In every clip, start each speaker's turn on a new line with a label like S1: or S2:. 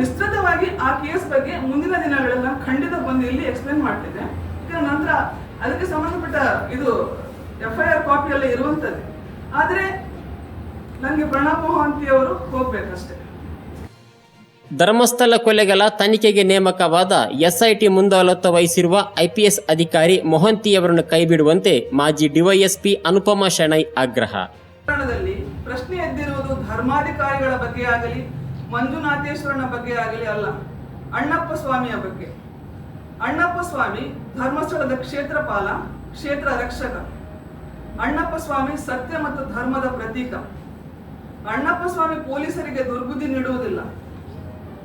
S1: ವಿಸ್ತೃತವಾಗಿ ಆ ಕೇಸ್ ಬಗ್ಗೆ ಮುಂದಿನ ದಿನಗಳಲ್ಲಿ ನಾನು ಖಂಡಿತ ಬಂದು ಇಲ್ಲಿ ಎಕ್ಸ್ಪ್ಲೇನ್ ಮಾಡ್ತಿದ್ದೆ ಇದರ ನಂತರ ಅದಕ್ಕೆ ಸಂಬಂಧಪಟ್ಟ ಇದು ಎಫ್ ಐ ಆರ್ ಕಾಪಿ ಎಲ್ಲ ಇರುವಂಥದ್ದು. ಆದರೆ ನನಗೆ ಪ್ರಣಬ್ ಮೊಹಂತಿ ಅವರು ಹೋಗ್ಬೇಕಷ್ಟೇ.
S2: ಧರ್ಮಸ್ಥಳ ಕೊಲೆಗಳ ತನಿಖೆಗೆ ನೇಮಕವಾದ ಎಸ್ಐಟಿ ಮುಂದಾಳತ್ವ ವಹಿಸಿರುವ ಐಪಿಎಸ್ ಅಧಿಕಾರಿ ಮೊಹಂತಿಯವರನ್ನು ಕೈಬಿಡುವಂತೆ ಮಾಜಿ ಡಿವೈಎಸ್ಪಿ ಅನುಪಮಾ ಶೆಣೈ ಆಗ್ರಹ.
S1: ಪ್ರಶ್ನೆ ಎದ್ದಿರುವುದು ಧರ್ಮಾಧಿಕಾರಿಗಳ ಬಗ್ಗೆ ಆಗಲಿ ಮಂಜುನಾಥೇಶ್ವರನ ಬಗ್ಗೆ ಆಗಲಿ ಅಲ್ಲ, ಅಣ್ಣಪ್ಪ ಸ್ವಾಮಿಯ ಬಗ್ಗೆ. ಅಣ್ಣಪ್ಪ ಸ್ವಾಮಿ ಧರ್ಮಸ್ಥಳದ ಕ್ಷೇತ್ರಪಾಲ, ಕ್ಷೇತ್ರ ರಕ್ಷಕ. ಅಣ್ಣಪ್ಪ ಸ್ವಾಮಿ ಸತ್ಯ ಮತ್ತು ಧರ್ಮದ ಪ್ರತೀಕ. ಅಣ್ಣಪ್ಪ ಸ್ವಾಮಿ ಪೊಲೀಸರಿಗೆ ದುರ್ಬುದ್ಧಿ ನೀಡುವುದಿಲ್ಲ.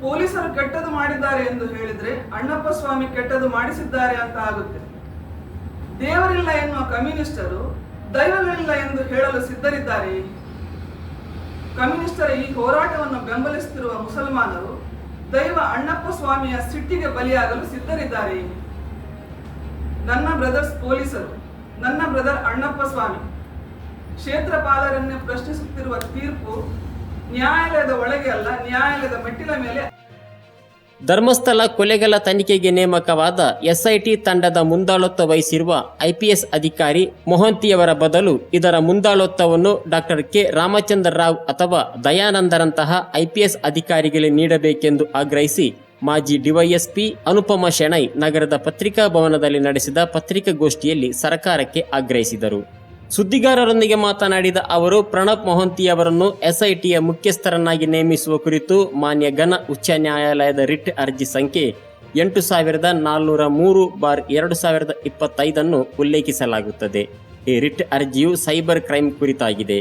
S1: ಪೊಲೀಸರು ಕೆಟ್ಟದು ಮಾಡಿದ್ದಾರೆ ಎಂದು ಹೇಳಿದ್ರೆ ಅಣ್ಣಪ್ಪ ಸ್ವಾಮಿ ಕೆಟ್ಟದು ಮಾಡಿಸಿದ್ದಾರೆ ಅಂತ ಆಗುತ್ತೆ. ದೇವರಿಲ್ಲ ಎನ್ನುವ ಕಮ್ಯುನಿಸ್ಟರು ದೈವಗಳಿಲ್ಲ ಎಂದು ಹೇಳಲು ಸಿದ್ಧರಿದ್ದಾರೆ. ಕಮ್ಯುನಿಸ್ಟರ ಈ ಹೋರಾಟವನ್ನು ಬೆಂಬಲಿಸುತ್ತಿರುವ ಮುಸಲ್ಮಾನರು ದೈವ ಅಣ್ಣಪ್ಪ ಸ್ವಾಮಿಯ ಸಿಟ್ಟಿಗೆ ಬಲಿಯಾಗಲು ಸಿದ್ಧರಿದ್ದಾರೆ. ನನ್ನ ಬ್ರದರ್ಸ್ ಪೊಲೀಸರು, ನನ್ನ ಬ್ರದರ್ ಅಣ್ಣಪ್ಪ ಸ್ವಾಮಿ, ಕ್ಷೇತ್ರಪಾಲರನ್ನೇ ಪ್ರಶ್ನಿಸುತ್ತಿರುವ ತೀರ್ಪು ನ್ಯಾಯಾಲಯದ ಒಳಗೆ ಅಲ್ಲ, ನ್ಯಾಯಾಲಯದ ಮೆಟ್ಟಿಲ ಮೇಲೆ
S2: ಧರ್ಮಸ್ಥಳ ಕೊಲೆಗಳ ತನಿಖೆಗೆ ನೇಮಕವಾದ ಎಸ್ಐಟಿ ತಂಡದ ಮುಂದಾಳತ್ವ ವಹಿಸಿರುವ ಐಪಿಎಸ್ ಅಧಿಕಾರಿ ಮೊಹಂತಿಯವರ ಬದಲು ಇದರ ಮುಂದಾಳತ್ವವನ್ನು ಡಾಕ್ಟರ್ ಕೆ ರಾಮಚಂದ್ರ ರಾವ್ ಅಥವಾ ದಯಾನಂದರಂತಹ ಐಪಿಎಸ್ ಅಧಿಕಾರಿಗಳಿಗೆ ನೀಡಬೇಕೆಂದು ಆಗ್ರಹಿಸಿ ಮಾಜಿ ಡಿವೈಎಸ್ಪಿ ಅನುಪಮ ಶೆಣೈ ನಗರದ ಪತ್ರಿಕಾ ಭವನದಲ್ಲಿ ನಡೆಸಿದ ಪತ್ರಿಕಾಗೋಷ್ಠಿಯಲ್ಲಿ ಸರ್ಕಾರಕ್ಕೆ ಆಗ್ರಹಿಸಿದರು. ಸುದ್ದಿಗಾರರೊಂದಿಗೆ ಮಾತನಾಡಿದ ಅವರು, ಪ್ರಣಬ್ ಮೊಹಂತಿಯವರನ್ನು ಎಸ್ಐಟಿಯ ಮುಖ್ಯಸ್ಥರನ್ನಾಗಿ ನೇಮಿಸುವ ಕುರಿತು ಮಾನ್ಯ ಘನ ಉಚ್ಚ ನ್ಯಾಯಾಲಯದ ರಿಟ್ ಅರ್ಜಿ ಸಂಖ್ಯೆ ಎಂಟು ಸಾವಿರದ ನಾಲ್ನೂರ ಮೂರು ಬಾರ್ ಎರಡು ಸಾವಿರದ ಇಪ್ಪತ್ತೈದನ್ನು ಉಲ್ಲೇಖಿಸಲಾಗುತ್ತದೆ. ಈ ರಿಟ್ ಅರ್ಜಿಯು ಸೈಬರ್ ಕ್ರೈಮ್ ಕುರಿತಾಗಿದೆ.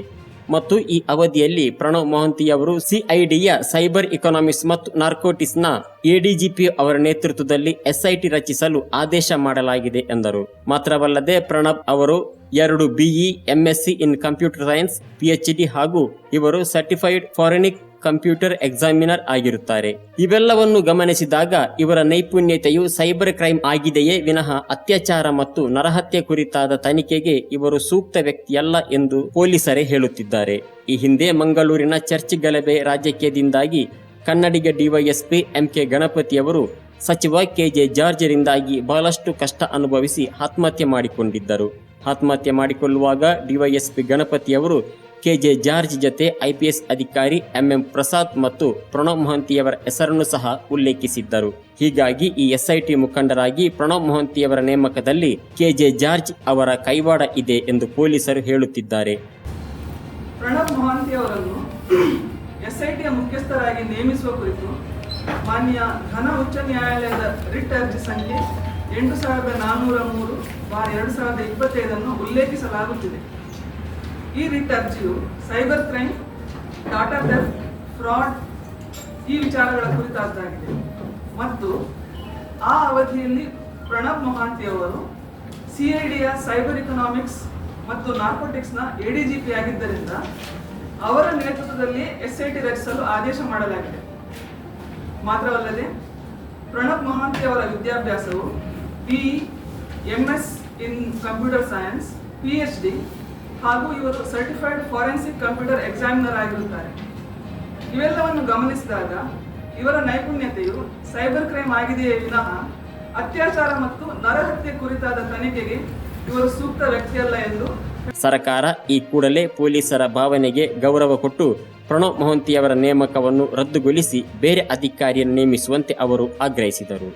S2: ಮತ್ತು ಈ ಅವಧಿಯಲ್ಲಿ ಪ್ರಣವ್ ಮೊಹಂತಿಯವರು ಸಿಐಡಿಯ ಸೈಬರ್ ಇಕನಾಮಿಕ್ಸ್ ಮತ್ತು ನಾರ್ಕೋಟಿಕ್ಸ್ನ ಎಡಿಜಿಪಿ ಅವರ ನೇತೃತ್ವದಲ್ಲಿ ಎಸ್ಐಟಿ ರಚಿಸಲು ಆದೇಶ ಮಾಡಲಾಗಿದೆ ಎಂದರು. ಮಾತ್ರವಲ್ಲದೆ ಪ್ರಣಬ್ ಅವರು ಎರಡು B E, M S C in computer science, P H D ಹಾಗೂ ಇವರು ಸರ್ಟಿಫೈಡ್ ಫಾರೆನಿಕ್ ಕಂಪ್ಯೂಟರ್ ಎಕ್ಸಾಮಿನರ್ ಆಗಿರುತ್ತಾರೆ. ಇವೆಲ್ಲವನ್ನು ಗಮನಿಸಿದಾಗ ಇವರ ನೈಪುಣ್ಯತೆಯು ಸೈಬರ್ ಕ್ರೈಮ್ ಆಗಿದೆಯೇ ವಿನಃ ಅತ್ಯಾಚಾರ ಮತ್ತು ನರಹತ್ಯೆ ಕುರಿತಾದ ತನಿಖೆಗೆ ಇವರು ಸೂಕ್ತ ವ್ಯಕ್ತಿಯಲ್ಲ ಎಂದು ಪೊಲೀಸರೇ ಹೇಳುತ್ತಿದ್ದಾರೆ. ಈ ಹಿಂದೆ ಮಂಗಳೂರಿನ ಚರ್ಚ್ ಗಲಭೆ ರಾಜಕೀಯದಿಂದಾಗಿ ಕನ್ನಡಿಗ ಡಿವೈಎಸ್ಪಿ ಎಂಕೆ ಗಣಪತಿಯವರು ಸಚಿವ ಕೆಜೆ ಜಾರ್ಜರಿಂದಾಗಿ ಬಹಳಷ್ಟು ಕಷ್ಟ ಅನುಭವಿಸಿ ಆತ್ಮಹತ್ಯೆ ಮಾಡಿಕೊಂಡಿದ್ದರು. ಆತ್ಮಹತ್ಯೆ ಮಾಡಿಕೊಳ್ಳುವಾಗ ಡಿವೈಎಸ್ಪಿ ಗಣಪತಿಯವರು ಕೆಜೆ ಜಾರ್ಜ್ ಜತೆ ಐಪಿಎಸ್ ಅಧಿಕಾರಿ ಎಂಎಂ ಪ್ರಸಾದ್ ಮತ್ತು ಪ್ರಣವ್ ಮೊಹಂತಿಯವರ ಹೆಸರನ್ನು ಸಹ ಉಲ್ಲೇಖಿಸಿದ್ದರು. ಹೀಗಾಗಿ ಈ ಎಸ್ಐಟಿ ಮುಖಂಡರಾಗಿ ಪ್ರಣವ್ ಮೊಹಂತಿಯವರ ನೇಮಕದಲ್ಲಿ ಕೆಜೆ ಜಾರ್ಜ್ ಅವರ ಕೈವಾಡ ಇದೆ ಎಂದು ಪೊಲೀಸರು ಹೇಳುತ್ತಿದ್ದಾರೆ.
S1: ಪ್ರಣಬ್ ಮೊಹಂತಿಯವರನ್ನು ಎಸ್ಐಟಿಯ ಮುಖ್ಯಸ್ಥರಾಗಿ ನೇಮಿಸುವ ಕುರಿತು ಮಾನ್ಯ ಘನ ಉಚ್ಚ ನ್ಯಾಯಾಲಯದ ರಿಟ್ ಅರ್ಜಿ ಸಂಖ್ಯೆ ಎಂಟು ಸಾವಿರದ ನಾನ್ನೂರ ಮೂರು ಬಾರ್ ಎರಡು ಸಾವಿರದ ಇಪ್ಪತ್ತೈದನ್ನು ಉಲ್ಲೇಖಿಸಲಾಗುತ್ತಿದೆ. ಈ ರೀತಿ ಅರ್ಜಿಯು cyber crime, data theft, fraud ಈ ವಿಚಾರಗಳ ಕುರಿತಾದ್ದಾಗಿದೆ ಮತ್ತು ಆ ಅವಧಿಯಲ್ಲಿ ಪ್ರಣಬ್ ಮೊಹಾಂತಿ ಅವರು ಸಿಐಡಿಯ ಸೈಬರ್ ಇಕನಾಮಿಕ್ಸ್ ಮತ್ತು ನಾರ್ಕೋಟಿಕ್ಸ್ನ ಎಡಿಜಿಪಿ ಆಗಿದ್ದರಿಂದ ಅವರ ನೇತೃತ್ವದಲ್ಲಿ ಎಸ್ಐಟಿ ರಚಿಸಲು ಆದೇಶ ಮಾಡಲಾಗಿದೆ. ಮಾತ್ರವಲ್ಲದೆ, ಪ್ರಣಬ್ ಮೊಹಾಂತಿ ಅವರ ವಿದ್ಯಾಭ್ಯಾಸವು B M S in computer science, P H D ಹಾಗೂ ಇವರು ಸರ್ಟಿಫೈಡ್ ಫಾರೆನ್ಸಿಕ್ ಕಂಪ್ಯೂಟರ್ ಎಕ್ಸಾಮಿನರ್ ಆಗಿರುತ್ತಾರೆ. ಇವೆಲ್ಲವನ್ನು ಗಮನಿಸಿದಾಗ ಇವರ ನೈಪುಣ್ಯತೆಯು ಸೈಬರ್ ಕ್ರೈಮ್ ಆಗಿದೆಯೇ ವಿನಃ ಅತ್ಯಾಚಾರ ಮತ್ತು ನರಹತ್ಯೆ ಕುರಿತಾದ ತನಿಖೆಗೆ ಇವರು ಸೂಕ್ತ ವ್ಯಕ್ತಿಯಲ್ಲ ಎಂದು
S2: ಸರ್ಕಾರ ಈ ಕೂಡಲೇ ಪೊಲೀಸರ ಭಾವನೆಗೆ ಗೌರವ ಕೊಟ್ಟು ಪ್ರಣವ್ ಮೊಹಂತಿಯವರ ನೇಮಕವನ್ನು ರದ್ದುಗೊಳಿಸಿ ಬೇರೆ ಅಧಿಕಾರಿಯನ್ನು ನೇಮಿಸುವಂತೆ ಅವರು ಆಗ್ರಹಿಸಿದರು.